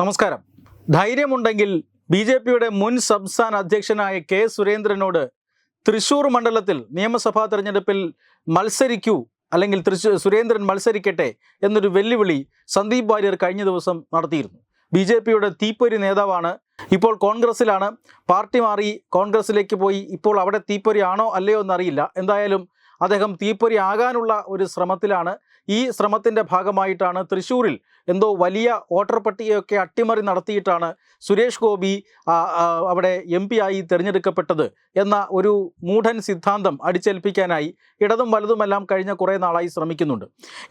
നമസ്കാരം. ധൈര്യമുണ്ടെങ്കിൽ B J പിയുടെ മുൻ സംസ്ഥാന അധ്യക്ഷനായ കെ സുരേന്ദ്രനോട് തൃശൂർ മണ്ഡലത്തിൽ നിയമസഭാ തെരഞ്ഞെടുപ്പിൽ മത്സരിക്കൂ അല്ലെങ്കിൽ തൃശൂർ സുരേന്ദ്രൻ മത്സരിക്കട്ടെ എന്നൊരു വെല്ലുവിളി സന്ദീപ് വാര്യർ കഴിഞ്ഞ ദിവസം നടത്തിയിരുന്നു. ബി ജെ പിയുടെ തീപ്പൊരി നേതാവാണ് ഇപ്പോൾ കോൺഗ്രസിലാണ് പാർട്ടി മാറി കോൺഗ്രസിലേക്ക് പോയി ഇപ്പോൾ അവിടെ തീപ്പൊരി ആണോ അല്ലയോ എന്നറിയില്ല. എന്തായാലും അദ്ദേഹം തീപ്പൊരി ആകാനുള്ള ഒരു ശ്രമത്തിലാണ്. ഈ ശ്രമത്തിന്റെ ഭാഗമായിട്ടാണ് തൃശ്ശൂരിൽ എന്തോ വലിയ വോട്ടർ പട്ടികയൊക്കെ അട്ടിമറി നടത്തിയിട്ടാണ് സുരേഷ് ഗോപി അവിടെ എം പി ആയി തിരഞ്ഞെടുക്കപ്പെട്ടത് എന്ന ഒരു മൂഢൻ സിദ്ധാന്തം അടിച്ചേൽപ്പിക്കാനായി ഇടതും വലതുമെല്ലാം കഴിഞ്ഞ കുറേ നാളായി ശ്രമിക്കുന്നുണ്ട്.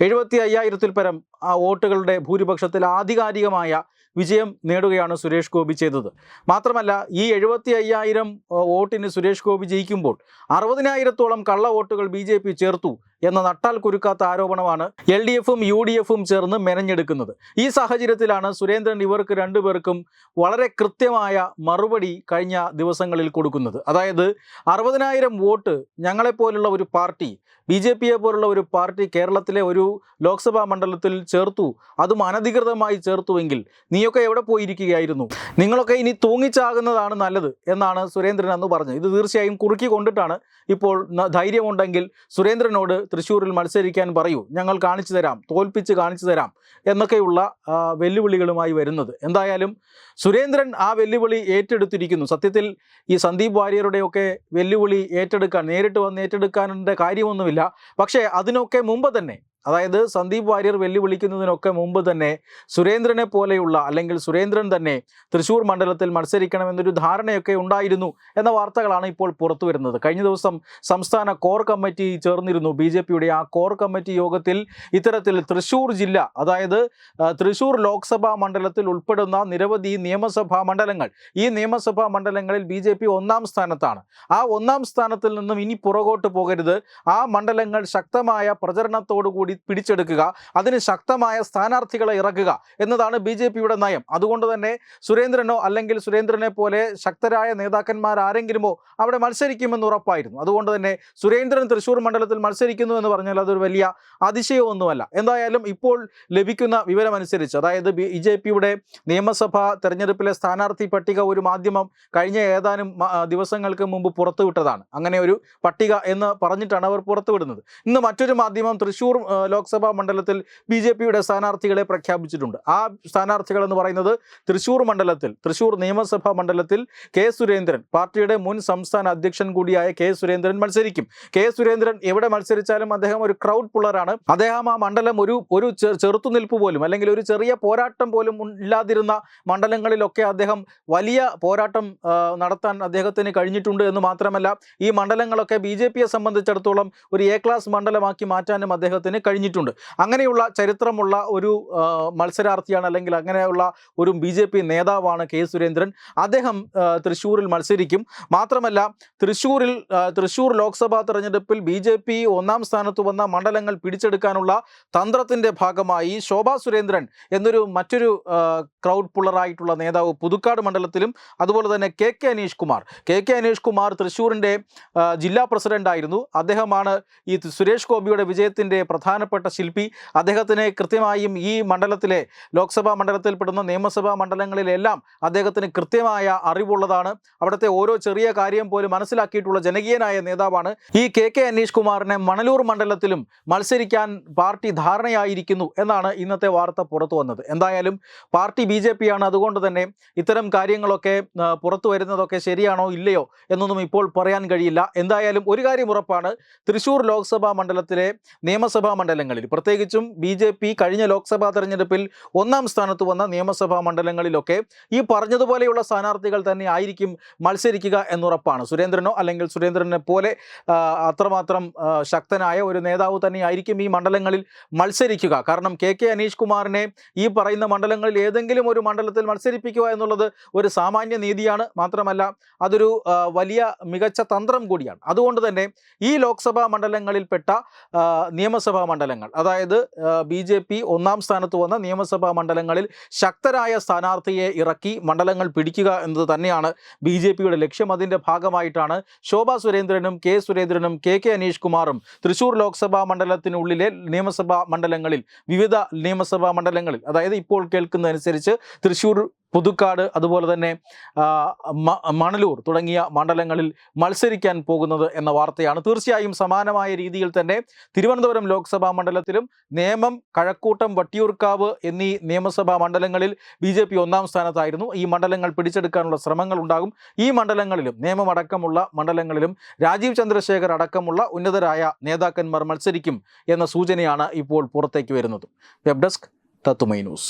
എഴുപത്തി അയ്യായിരത്തിൽ പരം ആ വോട്ടുകളുടെ ഭൂരിപക്ഷത്തിൽ ആധികാരികമായ വിജയം നേടുകയാണ് സുരേഷ് ഗോപി ചെയ്തത്. മാത്രമല്ല ഈ എഴുപത്തി അയ്യായിരം വോട്ടിന് സുരേഷ് ഗോപി ജയിക്കുമ്പോൾ അറുപതിനായിരത്തോളം കള്ള വോട്ടുകൾ ബി ചേർത്തു എന്ന നട്ടാൽ കുരുക്കാത്ത ആരോപണമാണ് എൽ ഡി എഫും യു ഡി എഫും ചേർന്ന് മെനഞ്ഞെടുക്കുന്നത്. ഈ സാഹചര്യത്തിലാണ് സുരേന്ദ്രൻ ഇവർക്ക് രണ്ടുപേർക്കും വളരെ കൃത്യമായ മറുപടി കഴിഞ്ഞ ദിവസങ്ങളിൽ കൊടുക്കുന്നത്. അതായത് അറുപതിനായിരം വോട്ട് ഞങ്ങളെപ്പോലുള്ള ഒരു പാർട്ടി ബി ജെ പിയെ പോലുള്ള ഒരു പാർട്ടി കേരളത്തിലെ ഒരു ലോക്സഭാ മണ്ഡലത്തിൽ ചേർത്തു. അതും അനധികൃതമായി ചേർത്തുവെങ്കിൽ നീയൊക്കെ എവിടെ പോയിരിക്കുകയായിരുന്നു? നിങ്ങളൊക്കെ ഇനി തൂങ്ങിച്ചാകുന്നതാണ് നല്ലത് എന്നാണ് സുരേന്ദ്രൻ അന്ന് പറഞ്ഞത്. ഇത് തീർച്ചയായും കുറുക്കി കൊണ്ടിട്ടാണ് ഇപ്പോൾ ധൈര്യമുണ്ടെങ്കിൽ സുരേന്ദ്രനോട് തൃശ്ശൂരിൽ മത്സരിക്കാൻ പറയൂ. ഞങ്ങൾ കാണിച്ചു തരാം തോൽപ്പിച്ച് കാണിച്ചു തരാം എന്നൊക്കെയുള്ള വെല്ലുവിളികളുമായി വരുന്നത്. എന്തായാലും സുരേന്ദ്രൻ ആ വെല്ലുവിളി ഏറ്റെടുത്തിരിക്കുന്നു. സത്യത്തിൽ ഈ സന്ദീപ് വാര്യരുടെയൊക്കെ വെല്ലുവിളി ഏറ്റെടുക്കാൻ നേരിട്ട് വന്ന് ഏറ്റെടുക്കാനുള്ള കാര്യമൊന്നുമില്ല. പക്ഷേ അതിനൊക്കെ മുമ്പ് തന്നെ അതായത് സന്ദീപ് വാര്യർ വെല്ലുവിളിക്കുന്നതിനൊക്കെ മുമ്പ് തന്നെ സുരേന്ദ്രനെ പോലെയുള്ള അല്ലെങ്കിൽ സുരേന്ദ്രൻ തന്നെ തൃശൂർ മണ്ഡലത്തിൽ മത്സരിക്കണമെന്നൊരു ധാരണയൊക്കെ ഉണ്ടായിരുന്നു എന്ന വാർത്തകളാണ് ഇപ്പോൾ പുറത്തു വരുന്നത്. കഴിഞ്ഞ ദിവസം സംസ്ഥാന കോർ കമ്മിറ്റി ചേർന്നിരുന്നു ബി ആ കോർ കമ്മിറ്റി യോഗത്തിൽ ഇത്തരത്തിൽ തൃശൂർ ജില്ല അതായത് തൃശൂർ ലോക്സഭാ മണ്ഡലത്തിൽ ഉൾപ്പെടുന്ന നിരവധി നിയമസഭാ മണ്ഡലങ്ങൾ. ഈ നിയമസഭാ മണ്ഡലങ്ങളിൽ ബി ഒന്നാം സ്ഥാനത്താണ്. ആ ഒന്നാം സ്ഥാനത്തിൽ നിന്നും ഇനി പുറകോട്ട് പോകരുത്. ആ മണ്ഡലങ്ങൾ ശക്തമായ പ്രചരണത്തോടു കൂടി പിടിച്ചെടുക്കുക അതിന് ശക്തമായ സ്ഥാനാർത്ഥികളെ ഇറക്കുക എന്നതാണ് ബി ജെ പിയുടെ നയം. അതുകൊണ്ട് തന്നെ സുരേന്ദ്രനോ അല്ലെങ്കിൽ സുരേന്ദ്രനെ പോലെ ശക്തരായ നേതാക്കന്മാർ ആരെങ്കിലുമോ അവിടെ മത്സരിക്കുമെന്ന് ഉറപ്പായിരുന്നു. അതുകൊണ്ട് തന്നെ സുരേന്ദ്രൻ തൃശൂർ മണ്ഡലത്തിൽ മത്സരിക്കുന്നു എന്ന് പറഞ്ഞാൽ അതൊരു വലിയ അതിശയമൊന്നുമല്ല. എന്തായാലും ഇപ്പോൾ ലഭിക്കുന്ന വിവരമനുസരിച്ച് അതായത് ബി ജെ പിയുടെ നിയമസഭാ തെരഞ്ഞെടുപ്പിലെ സ്ഥാനാർത്ഥി പട്ടിക ഒരു മാധ്യമം കഴിഞ്ഞ ഏതാനും ദിവസങ്ങൾക്ക് മുമ്പ് പുറത്തുവിട്ടതാണ്. അങ്ങനെ ഒരു പട്ടിക എന്ന് പറഞ്ഞിട്ടാണ് അവർ പുറത്തുവിടുന്നത്. ഇന്ന് മറ്റൊരു മാധ്യമം തൃശ്ശൂർ ആ, ലോക്സഭാ മണ്ഡലത്തിൽ ബി ജെ പിയുടെ സ്ഥാനാർത്ഥികളെ പ്രഖ്യാപിച്ചിട്ടുണ്ട്. ആ സ്ഥാനാർത്ഥികൾ എന്ന് പറയുന്നത് തൃശൂർ മണ്ഡലത്തിൽ തൃശൂർ നിയമസഭാ മണ്ഡലത്തിൽ കെ സുരേന്ദ്രൻ. പാർട്ടിയുടെ മുൻ സംസ്ഥാന അധ്യക്ഷൻ കൂടിയായ കെ സുരേന്ദ്രൻ മത്സരിക്കും. കെ സുരേന്ദ്രൻ എവിടെ മത്സരിച്ചാലും അദ്ദേഹം ഒരു ക്രൗഡ് പുള്ളറാണ്. അദ്ദേഹം ആ മണ്ഡലം ഒരു ഒരു ചെറുത്തുനിൽപ്പ് പോലും അല്ലെങ്കിൽ ഒരു ചെറിയ പോരാട്ടം പോലും ഇല്ലാതിരുന്ന മണ്ഡലങ്ങളിലൊക്കെ അദ്ദേഹം വലിയ പോരാട്ടം നടത്താൻ അദ്ദേഹത്തിന് കഴിഞ്ഞിട്ടുണ്ട് എന്ന് മാത്രമല്ല ഈ മണ്ഡലങ്ങളൊക്കെ ബി ജെ പിയെ സംബന്ധിച്ചിടത്തോളം ഒരു എ ക്ലാസ് മണ്ഡലമാക്കി മാറ്റാനും അദ്ദേഹത്തിന് കഴിഞ്ഞിട്ടുണ്ട്. അങ്ങനെയുള്ള ചരിത്രമുള്ള ഒരു മത്സരാർത്ഥിയാണ് അല്ലെങ്കിൽ അങ്ങനെയുള്ള ഒരു ബി ജെ പി നേതാവാണ് കെ സുരേന്ദ്രൻ. അദ്ദേഹം തൃശ്ശൂരിൽ മത്സരിക്കും. മാത്രമല്ല തൃശ്ശൂരിൽ തൃശ്ശൂർ ലോക്സഭാ തെരഞ്ഞെടുപ്പിൽ ബി ജെ പി ഒന്നാം സ്ഥാനത്ത് വന്ന മണ്ഡലങ്ങൾ പിടിച്ചെടുക്കാനുള്ള തന്ത്രത്തിന്റെ ഭാഗമായി ശോഭാ സുരേന്ദ്രൻ എന്നൊരു മറ്റൊരു ക്രൗഡ് പുള്ളറായിട്ടുള്ള നേതാവ് പുതുക്കാട് മണ്ഡലത്തിലും അതുപോലെ തന്നെ K K Aneesh Kumar. K K Aneesh Kumar തൃശ്ശൂരിന്റെ ജില്ലാ പ്രസിഡന്റായിരുന്നു അദ്ദേഹമാണ് ഈ സുരേഷ് ഗോപിയുടെ വിജയത്തിന്റെ പ്രധാനപ്പെട്ട ശില്പി. അദ്ദേഹത്തിന് കൃത്യമായും ഈ മണ്ഡലത്തിലെ ലോക്സഭാ മണ്ഡലത്തിൽപ്പെടുന്ന നിയമസഭാ മണ്ഡലങ്ങളിലെല്ലാം അദ്ദേഹത്തിന് കൃത്യമായ അറിവുള്ളതാണ്. അവിടുത്തെ ഓരോ ചെറിയ കാര്യം പോലും മനസ്സിലാക്കിയിട്ടുള്ള ജനകീയനായ നേതാവാണ്. ഈ കെ കെ അനീഷ് കുമാറിനെ മണലൂർ മണ്ഡലത്തിലും മത്സരിക്കാൻ പാർട്ടി ധാരണയായിരിക്കുന്നു എന്നാണ് ഇന്നത്തെ വാർത്ത പുറത്തു വന്നത്. എന്തായാലും പാർട്ടി ബി ആണ് അതുകൊണ്ട് തന്നെ ഇത്തരം കാര്യങ്ങളൊക്കെ പുറത്തു വരുന്നതൊക്കെ ശരിയാണോ ഇല്ലയോ എന്നൊന്നും ഇപ്പോൾ പറയാൻ കഴിയില്ല. എന്തായാലും ഒരു കാര്യം ഉറപ്പാണ്. തൃശൂർ ലോക്സഭാ മണ്ഡലത്തിലെ നിയമസഭാ മണ്ഡലങ്ങളിൽ. പ്രത്യേകിച്ചും ബി ജെ പി കഴിഞ്ഞ ലോക്സഭാ തെരഞ്ഞെടുപ്പിൽ ഒന്നാം സ്ഥാനത്ത് വന്ന നിയമസഭാ മണ്ഡലങ്ങളിലൊക്കെ ഈ പറഞ്ഞതുപോലെയുള്ള സ്ഥാനാർത്ഥികൾ തന്നെ ആയിരിക്കും മത്സരിക്കുക എന്നുറപ്പാണ്. സുരേന്ദ്രനോ അല്ലെങ്കിൽ സുരേന്ദ്രനെ പോലെ അത്രമാത്രം ശക്തനായ ഒരു നേതാവ് തന്നെ ആയിരിക്കും ഈ മണ്ഡലങ്ങളിൽ മത്സരിക്കുക. കാരണം കെ കെ അനീഷ് കുമാറിനെ ഈ പറയുന്ന മണ്ഡലങ്ങളിൽ ഏതെങ്കിലും ഒരു മണ്ഡലത്തിൽ മത്സരിപ്പിക്കുക എന്നുള്ളത് ഒരു സാമാന്യ നീതിയാണ്. മാത്രമല്ല അതൊരു വലിയ മികച്ച തന്ത്രം കൂടിയാണ്. അതുകൊണ്ട് തന്നെ ഈ ലോക്സഭാ മണ്ഡലങ്ങളിൽപ്പെട്ട നിയമസഭാ മണ്ഡലങ്ങൾ. അതായത് ബി ജെ പി ഒന്നാം സ്ഥാനത്ത് വന്ന നിയമസഭാ മണ്ഡലങ്ങളിൽ ശക്തരായ സ്ഥാനാർത്ഥിയെ ഇറക്കി മണ്ഡലങ്ങൾ പിടിക്കുക എന്നത് തന്നെയാണ് ബി ജെ പിയുടെ ലക്ഷ്യം. അതിന്റെ ഭാഗമായിട്ടാണ് ശോഭാ സുരേന്ദ്രനും കെ സുരേന്ദ്രനും കെ കെ അനീഷ് കുമാറും തൃശൂർ ലോക്സഭാ മണ്ഡലത്തിനുള്ളിലെ നിയമസഭാ മണ്ഡലങ്ങളിൽ വിവിധ നിയമസഭാ മണ്ഡലങ്ങളിൽ അതായത് ഇപ്പോൾ കേൾക്കുന്നതനുസരിച്ച് തൃശൂർ പുതുക്കാട് അതുപോലെ തന്നെ മണലൂർ തുടങ്ങിയ മണ്ഡലങ്ങളിൽ മത്സരിക്കാൻ പോകുന്നത് എന്ന വാർത്തയാണ്. തീർച്ചയായും സമാനമായ രീതിയിൽ തന്നെ തിരുവനന്തപുരം ലോക്സഭാ മണ്ഡലത്തിലും നേമം കഴക്കൂട്ടം വട്ടിയൂർക്കാവ് എന്നീ നിയമസഭാ മണ്ഡലങ്ങളിൽ ബി ഒന്നാം സ്ഥാനത്തായിരുന്നു. ഈ മണ്ഡലങ്ങൾ പിടിച്ചെടുക്കാനുള്ള ശ്രമങ്ങൾ ഉണ്ടാകും. ഈ മണ്ഡലങ്ങളിലും നിയമം അടക്കമുള്ള മണ്ഡലങ്ങളിലും രാജീവ് ചന്ദ്രശേഖർ അടക്കമുള്ള ഉന്നതരായ നേതാക്കന്മാർ മത്സരിക്കും എന്ന സൂചനയാണ് ഇപ്പോൾ പുറത്തേക്ക് വരുന്നത്. വെബ് ഡെസ്ക് തത്തുമൈ ന്യൂസ്.